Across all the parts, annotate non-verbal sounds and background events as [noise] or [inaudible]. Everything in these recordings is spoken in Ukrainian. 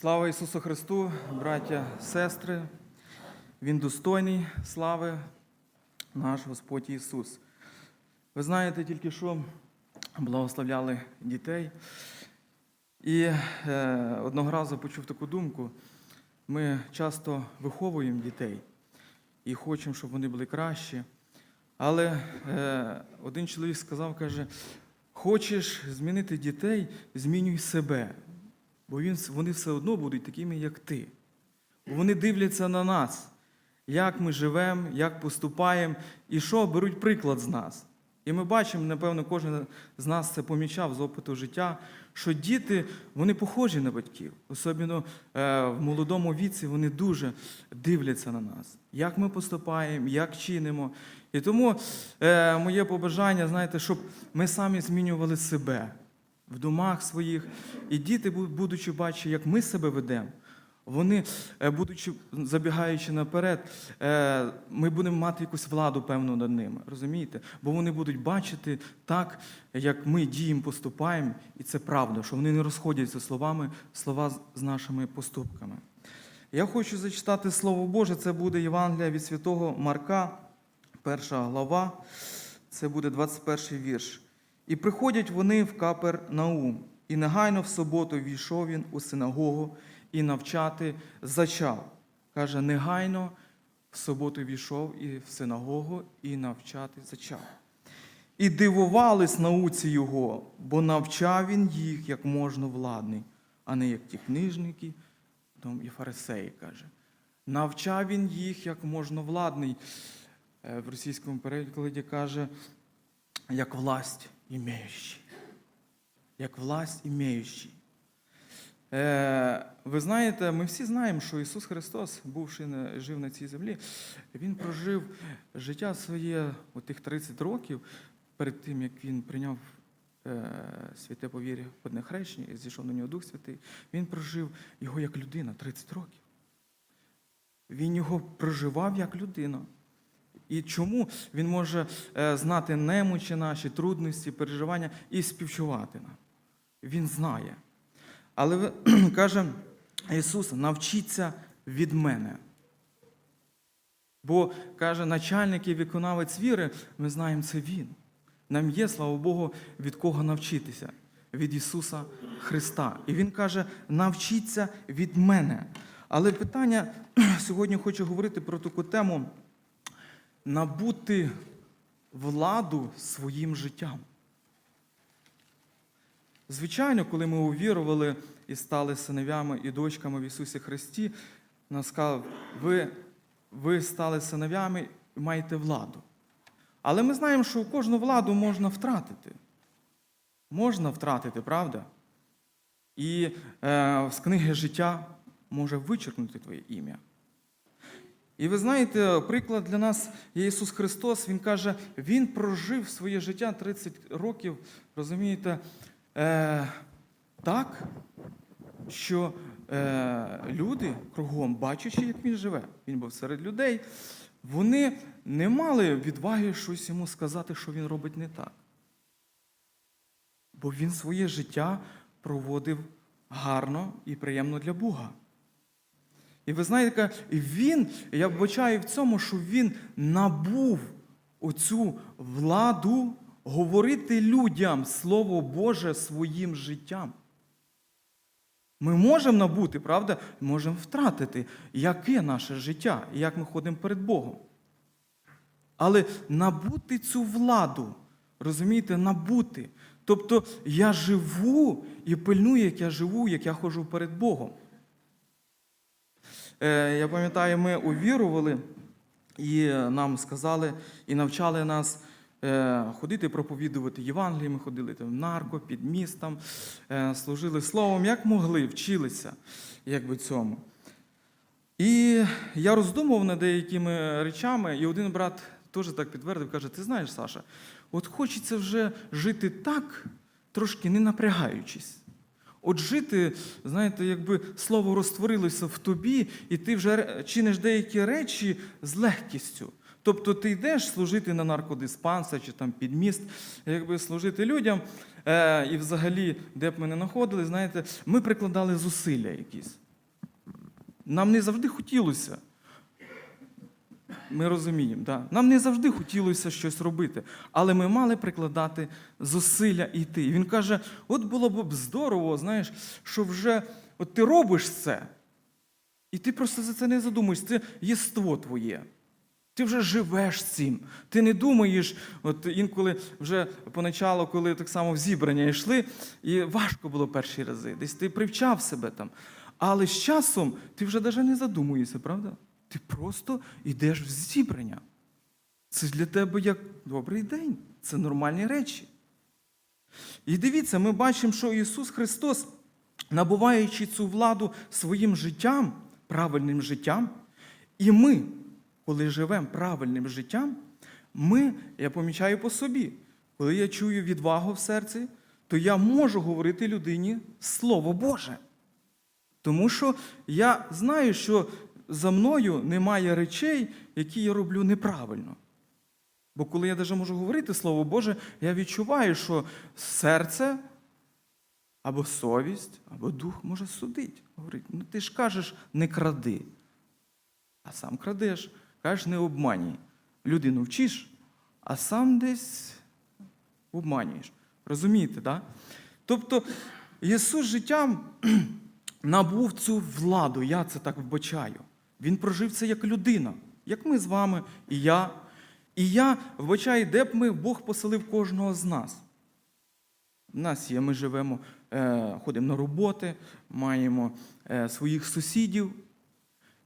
Слава Ісусу Христу, браття, сестри. Він достойний слави, наш Господь Ісус. Ви знаєте, тільки що благословляли дітей. І е, одного разу почув таку думку: ми часто виховуємо дітей і хочемо, щоб вони були кращі. Але е, один чоловік сказав, каже, хочеш змінити дітей, змінюй себе. Бо він, вони все одно будуть такими, як ти. Бо вони дивляться на нас, як ми живемо, як поступаємо, і що беруть приклад з нас. І ми бачимо, напевно, кожен з нас це помічав з опиту життя, що діти вони похожі на батьків. Особливо е, в молодому віці вони дуже дивляться на нас, як ми поступаємо, як чинимо. І тому е, моє побажання, знаєте, щоб ми самі змінювали себе в домах своїх. І діти, будучи бачити, як ми себе ведемо, вони, е, будучи забігаючи наперед, е, ми будемо мати якусь владу певну над ними, розумієте? Бо вони будуть бачити так, як ми діємо, поступаємо, і це правда, що вони не розходяться словами, слова з- нашими поступками. Я хочу зачитати Слово Боже, це буде Євангелія від святого Марка, перша глава, це буде 21 вірш. І приходять вони в Капернаум, і негайно в суботу війшов він у синагогу і навчати зачав. Каже, негайно в суботу війшов і в синагогу і навчати зачав. І дивувались науці його, бо навчав він їх як можна владний, а не як ті книжники і фарисеї, каже. Навчав він їх як можна владний. Е, В російському перекладі каже, як власть імеючий. Як власть імеючий. Е, ви знаєте, ми всі знаємо, що Ісус Христос, бувши на, жив на цій землі, Він прожив життя своє у тих 30 років перед тим, як Він прийняв е, святе повір'я в одне хрещення і зійшов на нього Дух Святий. Він прожив його як людина 30 років. Він його проживав як людина. І чому він може е, знати немочі наші, трудності, переживання і співчувати нам? Він знає. Але [clears throat] каже Ісус, навчіться від мене. Бо каже, начальник і виконавець віри, ми знаємо, це Він. Нам є, слава Богу, від кого навчитися, від Ісуса Христа. І Він каже, навчіться від мене. Але питання [clears throat] сьогодні хочу говорити про таку тему набути владу своїм життям. Звичайно, коли ми увірували і стали синовями і дочками в Ісусі Христі, нас сказав, ви, ви стали синовями і маєте владу. Але ми знаємо, що кожну владу можна втратити. Можна втратити, правда? І е, з книги життя може вичеркнути твоє ім'я. І ви знаєте, приклад для нас є Ісус Христос. Він каже, Він прожив своє життя 30 років, розумієте, е, так, що е, люди кругом, бачачи, як він живе, він був серед людей, вони не мали відваги щось йому сказати, що він робить не так. Бо він своє життя проводив гарно і приємно для Бога. І ви знаєте, він, я вбачаю в цьому, що він набув оцю владу говорити людям Слово Боже своїм життям. Ми можемо набути, правда? Можемо втратити, яке наше життя і як ми ходимо перед Богом. Але набути цю владу, розумієте, набути. Тобто я живу і пильную, як я живу, як я ходжу перед Богом. Е, Я пам'ятаю, ми увірували, і нам сказали, і навчали нас е, ходити проповідувати Євангеліє. Ми ходили там в нарко, під містом, е, служили словом, як могли, вчилися якби цьому. І я роздумував над деякими речами, і один брат теж так підтвердив, каже: ти знаєш, Саша, от хочеться вже жити так, трошки не напрягаючись. От жити, знаєте, якби слово розтворилося в тобі, і ти вже чиниш деякі речі з легкістю. Тобто ти йдеш служити на наркодиспансер чи там під міст, якби служити людям, е, і взагалі, де б ми не знаходили, знаєте, ми прикладали зусилля якісь. нам не завжди хотілося. Ми розуміємо, да? нам не завжди хотілося щось робити, але ми мали прикладати зусилля йти. І він каже: от було б здорово, знаєш, що вже от ти робиш це, і ти просто за це не задумуєш, це єство твоє. Ти вже живеш цим. Ти не думаєш, от інколи вже поначалу, коли так само в зібрання йшли, і важко було перші рази. Десь ти привчав себе там. Але з часом ти вже навіть не задумуєшся, правда? Ти просто йдеш в зібрання. Це для тебе як добрий день. Це нормальні речі. І дивіться, ми бачимо, що Ісус Христос, набуваючи цю владу своїм життям, правильним життям, і ми, коли живемо правильним життям, ми, я помічаю по собі, коли я чую відвагу в серці, то я можу говорити людині Слово Боже. Тому що я знаю, що за мною немає речей, які я роблю неправильно. Бо коли я навіть можу говорити Слово Боже, я відчуваю, що серце або совість, або дух може судити. Говорить, ну ти ж кажеш, не кради. А сам крадеш, кажеш, не обманюй. Людину вчиш, а сам десь обманюєш. Розумієте? Да? Тобто Ісус життям [clears throat] набув цю владу, я це так вбачаю. Він прожив це як людина, як ми з вами, і я. І я вбачаю, де б ми Бог поселив кожного з нас. У нас є, ми живемо, е, ходимо на роботи, маємо е, своїх сусідів.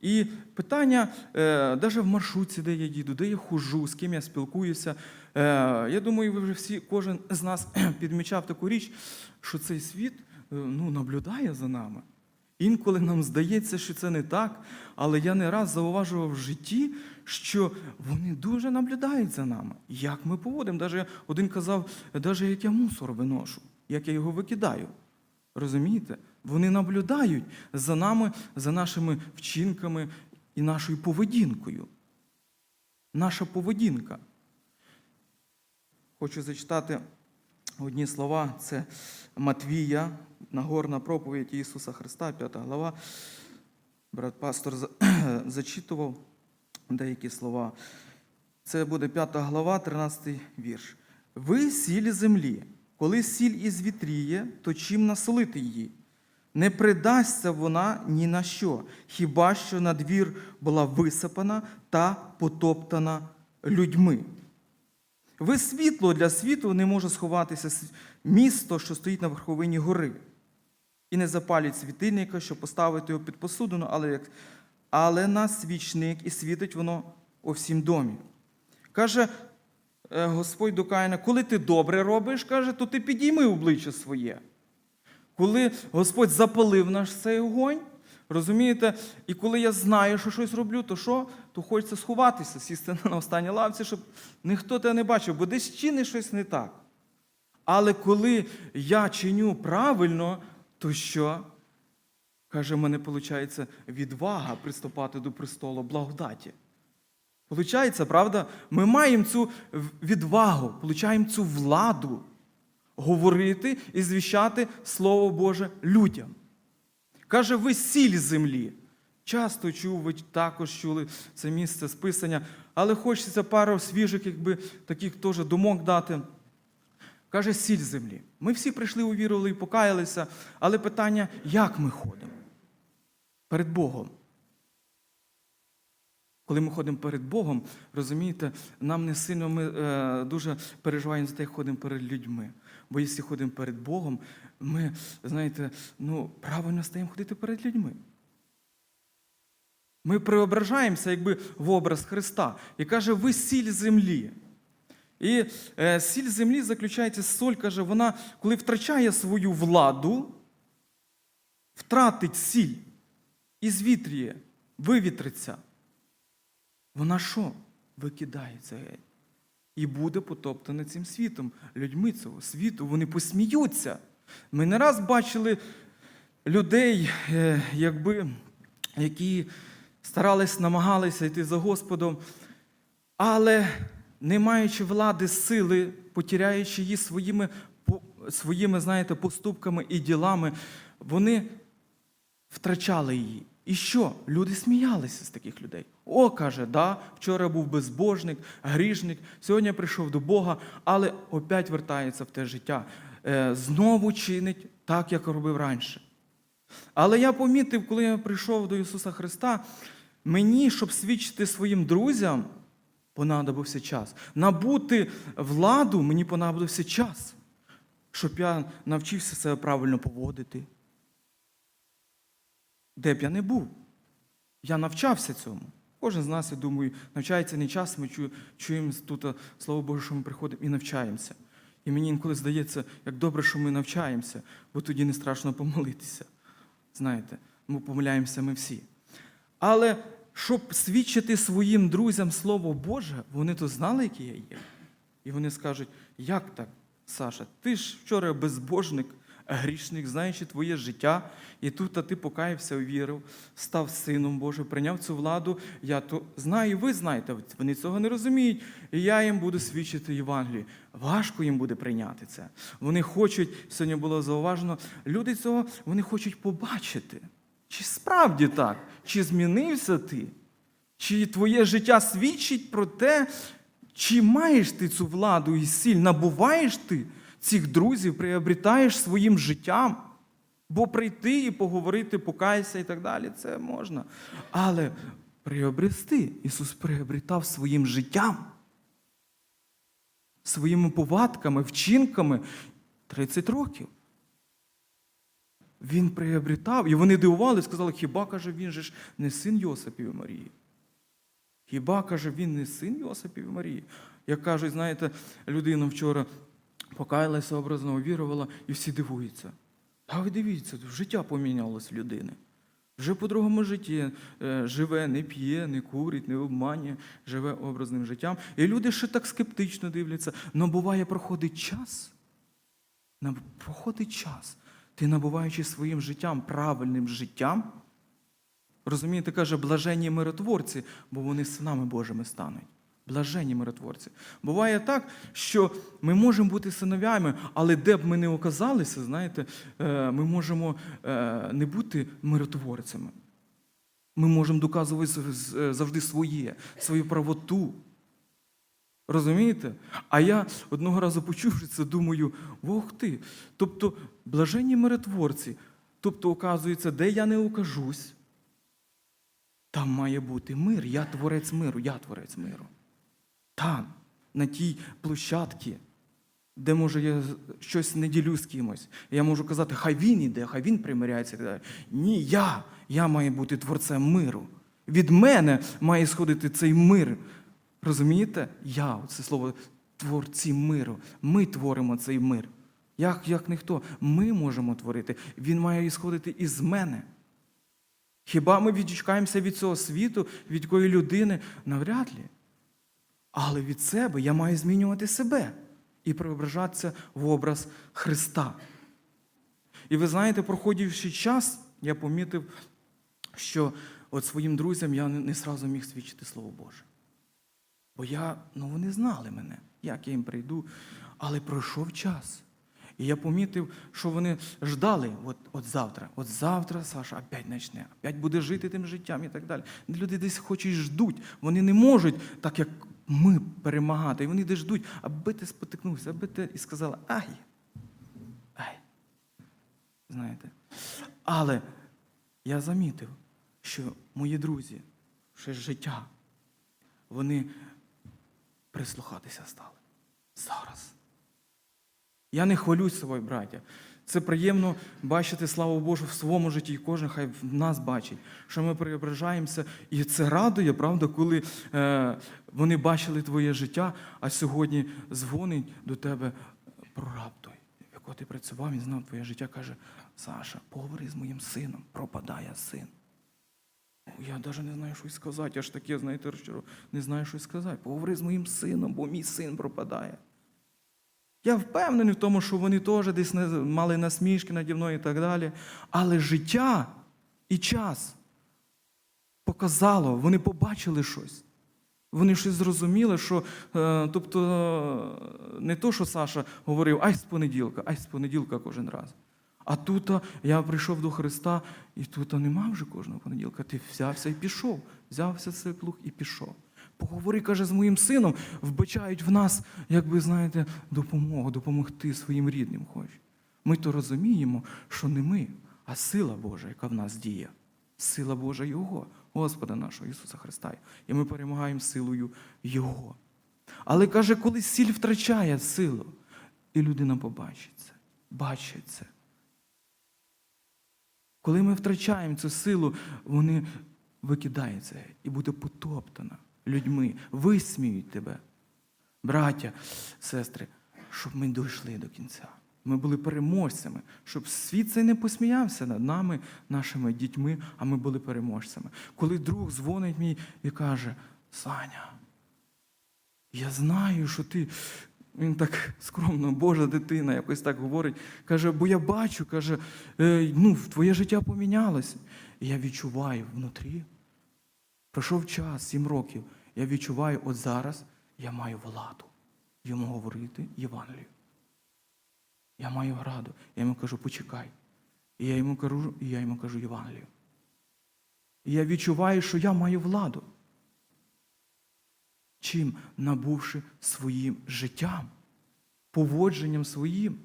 І питання, е, навіть в маршрутці, де я їду, де я хожу, з ким я спілкуюся. Е, я думаю, ви вже всі, кожен з нас [clears throat] підмічав таку річ, що цей світ е, ну, наблюдає за нами. Інколи нам здається, що це не так, але я не раз зауважував в житті, що вони дуже наблюдають за нами, як ми поводимо. Даже один казав, навіть як я мусор виношу, як я його викидаю. Розумієте? Вони наблюдають за нами, за нашими вчинками і нашою поведінкою. Наша поведінка. Хочу зачитати одні слова. Це Матвія, Нагорна проповідь Ісуса Христа, 5 глава. Брат пастор [clears throat] зачитував деякі слова. Це буде 5 глава, 13 вірш. Ви сіль землі. Коли сіль із вітріє, то чим насолити її? Не придасться вона ні на що, хіба що на двір була висипана та потоптана людьми. Ви світло для світу не може сховатися місто, що стоїть на верховині гори. І не запалюють світильника, щоб поставити його під посудину, але, але на свічник і світить воно у всім домі. Каже е, Господь до Каїна, коли ти добре робиш, каже, то ти підійми обличчя своє. Коли Господь запалив наш цей огонь, розумієте, і коли я знаю, що щось роблю, то що? То хочеться сховатися, сісти на останній лавці, щоб ніхто тебе не бачив, бо десь чинить щось не так. Але коли я чиню правильно, то що? Каже, в мене виходить відвага приступати до престолу благодаті. Получається, правда? Ми маємо цю відвагу, получаємо цю владу говорити і звіщати Слово Боже людям. Каже, ви сіль землі. Часто чув, ви також чули це місце списання, але хочеться пару свіжих, якби таких теж думок дати. Каже, сіль землі. Ми всі прийшли, увірували і покаялися, але питання, як ми ходимо? Перед Богом. Коли ми ходимо перед Богом, розумієте, нам не сильно ми е, дуже переживаємо за те, як ходимо перед людьми. Бо якщо ходимо перед Богом, ми, знаєте, ну, правильно стаємо ходити перед людьми. Ми преображаємося якби в образ Христа. І каже, ви сіль землі. І е, сіль землі заключається соль, каже, вона, коли втрачає свою владу, втратить сіль і звітріє, вивітриться. Вона що? Викидається геть. І буде потоптана цим світом. Людьми цього світу вони посміються. Ми не раз бачили людей, е, якби, які старались, намагалися йти за Господом, але не маючи влади, сили, потіряючи її своїми, своїми знаєте, поступками і ділами, вони втрачали її. І що? Люди сміялися з таких людей. О, каже, да, вчора був безбожник, грішник, сьогодні прийшов до Бога, але опять вертається в те життя. Е, знову чинить так, як робив раніше. Але я помітив, коли я прийшов до Ісуса Христа, мені, щоб свідчити своїм друзям, понадобився час. Набути владу мені понадобився час, щоб я навчився себе правильно поводити. Де б я не був. Я навчався цьому. Кожен з нас, я думаю, навчається не час, ми чу- чуємо тут е, слово Боже, що ми приходимо і навчаємося. І мені інколи здається, як добре, що ми навчаємося, бо тоді не страшно помолитися. Знаєте, ми помиляємося ми всі. Але щоб свідчити своїм друзям Слово Боже, вони то знали, який я є. І вони скажуть, як так, Саша, ти ж вчора безбожник, грішник, знаючи твоє життя, і тут ти покаявся, увірив, став сином Божим, прийняв цю владу. Я то знаю, ви знаєте, вони цього не розуміють. І я їм буду свідчити Євангелію. Важко їм буде прийняти це. Вони хочуть, сьогодні було зауважено, люди цього вони хочуть побачити. Чи справді так? Чи змінився ти? Чи твоє життя свідчить про те, чи маєш ти цю владу і сіль, набуваєш ти цих друзів, приобретаєш своїм життям? Бо прийти і поговорити, покайся і так далі, це можна. Але приобрести Ісус приобретав своїм життям, своїми повадками, вчинками 30 років. Він приобретав, і вони дивували, сказали, хіба каже, він же ж не син Йосипів і Марії. Хіба каже, він не син Йосипів і Марії? Як кажуть, знаєте, людина вчора покаялася, образно увірувала, і всі дивуються. А ви дивіться, життя помінялось людини. Вже по-другому житті е, живе, не п'є, не курить, не обманює, живе образним життям. І люди ще так скептично дивляться. Но буває, проходить час. Проходить час. Ти набуваючи своїм життям, правильним життям, розумієте, каже, блаженні миротворці, бо вони синами Божими стануть. Блаженні миротворці. Буває так, що ми можемо бути синовями, але де б ми не оказалися, знаєте, е, ми можемо е, не бути миротворцями. Ми можемо доказувати завжди своє, свою правоту. Розумієте? А я одного разу почувши це, думаю, ох ти. Тобто, блаженні миротворці. Тобто, оказується, де я не окажусь, там має бути мир. Я творець миру, я творець миру. Там, на тій площадці, де може я щось не ділю з кимось. Я можу казати, хай він іде, хай він примиряється так далі. Ні, я, я маю бути творцем миру. Від мене має сходити цей мир. Розумієте? Я, це слово творці миру. Ми творимо цей мир. Як, як ніхто, ми можемо творити. Він має ісходити із мене. Хіба ми відчекаємося від цього світу, від якої людини? Навряд ли. Але від себе я маю змінювати себе і преображатися в образ Христа. І ви знаєте, проходивши час, я помітив, що от своїм друзям я не, сразу міг свідчити Слово Боже. Бо я, ну вони знали мене, як я їм прийду, але пройшов час. І я помітив, що вони ждали от, от завтра. От завтра Саша опять почне, опять буде жити тим життям і так далі. Люди десь хоч і ждуть. Вони не можуть, так як ми, перемагати. І вони десь ждуть, аби ти спотикнувся, аби ти і сказала, ай, ай. Знаєте. Але я замітив, що мої друзі, ще життя, вони прислухатися стали. Зараз. Я не хвалюсь собою, браття. Це приємно бачити славу Божу в своєму житті, і кожен хай в нас бачить, що ми преображаємося. І це радує, правда, коли е, вони бачили твоє життя, а сьогодні дзвонить до тебе прораб той, якого ти працював, він знав твоє життя, каже: Саша, поговори з моїм сином, пропадає син. Я навіть не знаю, що й сказати. Я ж таке, знаєте, розчаров... не знаю, що й сказати. Поговори з моїм сином, бо мій син пропадає. Я впевнений в тому, що вони теж десь мали насмішки наді мною і так далі. Але життя і час показало, вони побачили щось. Вони щось зрозуміли, що е, тобто не то, що Саша говорив, ай з понеділка, ай з понеділка кожен раз. А тут я прийшов до Христа, і тут нема вже кожного понеділка. Ти взявся і пішов. Взявся цей плуг і пішов. Поговори, каже, з моїм сином, вбачають в нас, як ви знаєте, допомогу, допомогти своїм рідним хочуть. Ми то розуміємо, що не ми, а сила Божа, яка в нас діє. Сила Божа Його, Господа нашого Ісуса Христа. І ми перемагаємо силою Його. Але каже, коли сіль втрачає силу, і людина побачить це, бачить це. Коли ми втрачаємо цю силу, вони викидають це і буде потоптана людьми, висміють тебе. Браття, сестри, щоб ми дійшли до кінця. Ми були переможцями, щоб світ цей не посміявся над нами, нашими дітьми, а ми були переможцями. Коли друг дзвонить мені і каже: Саня, я знаю, що ти. Він так скромно, Божа дитина, якось так говорить. Каже, бо я бачу, каже, «е, ну, твоє життя помінялося. І я відчуваю внутрі. Пройшов час, сім років. Я відчуваю, от зараз я маю владу йому говорити Євангелію. Я маю граду. Я йому кажу, почекай. І я йому кажу, і я йому кажу Євангелію. І я відчуваю, що я маю владу. Чим набувши своїм життям, поводженням своїм.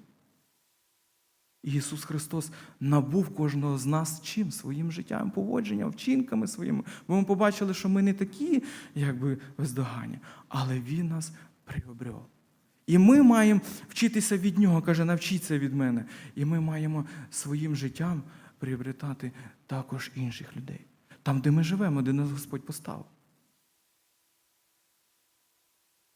Ісус Христос набув кожного з нас чим? Своїм життям, поводженням, вчинками своїми. Бо ми побачили, що ми не такі, якби бездоганні, але Він нас приобрел. І ми маємо вчитися від нього, каже, навчіться від мене. І ми маємо своїм життям приобретати також інших людей. Там, де ми живемо, де нас Господь поставив.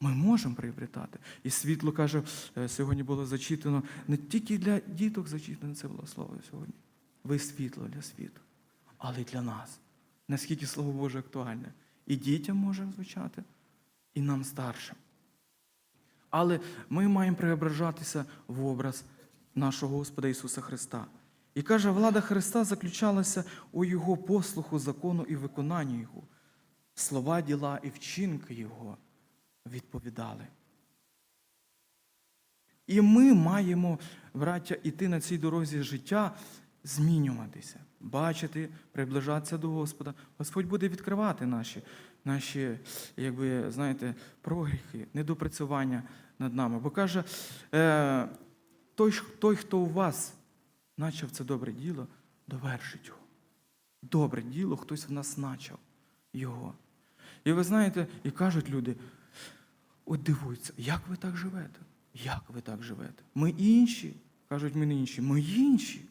Ми можемо приобретати. І світло каже, е, сьогодні було зачитано не тільки для діток зачитано це було слово сьогодні. Ви світло для світу, але й для нас. Наскільки Слово Боже актуальне. І дітям може звучати, і нам старшим. Але ми маємо преображатися в образ нашого Господа Ісуса Христа. І каже, влада Христа заключалася у Його послуху закону і виконанні Його. Слова, діла і вчинки Його відповідали. І ми маємо, браття, іти на цій дорозі життя, змінюватися, бачити, приближатися до Господа. Господь буде відкривати наші, наші якби, знаєте, прогріхи, недопрацювання над нами. Бо каже, е, той, той, хто у вас начав це добре діло, довершить його. Добре діло хтось в нас начав його. І ви знаєте, і кажуть люди, от дивуються, як ви так живете? Як ви так живете? Ми інші. Кажуть, ми не інші. Ми інші.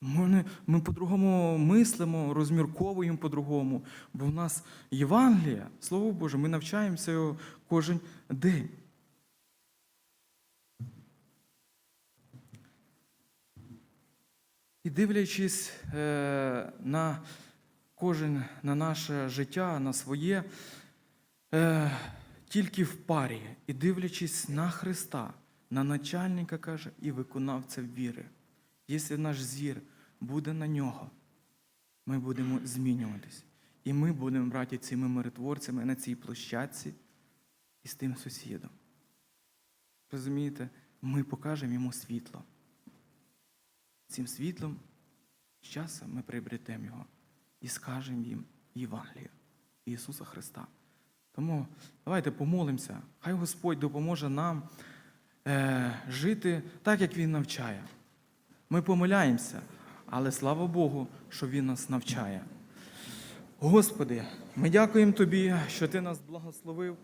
Ми, ми по-другому мислимо, розмірковуємо по-другому. Бо в нас Євангелія, Слово Боже, ми навчаємося його кожен день. І дивлячись е, на кожен на наше життя, на своє, е, тільки в парі, і дивлячись на Христа, на начальника каже, і виконавця віри. Якщо наш зір буде на нього, ми будемо змінюватись. І ми будемо брати цими миротворцями на цій площадці і з тим сусідом. Розумієте, ми покажемо йому світло. Цим світлом з часом ми приобретемо його і скажемо їм Євангелію Ісуса Христа. Тому давайте помолимося. Хай Господь допоможе нам е, жити так, як Він навчає. Ми помиляємося, але слава Богу, що Він нас навчає. Господи, ми дякуємо Тобі, що Ти нас благословив.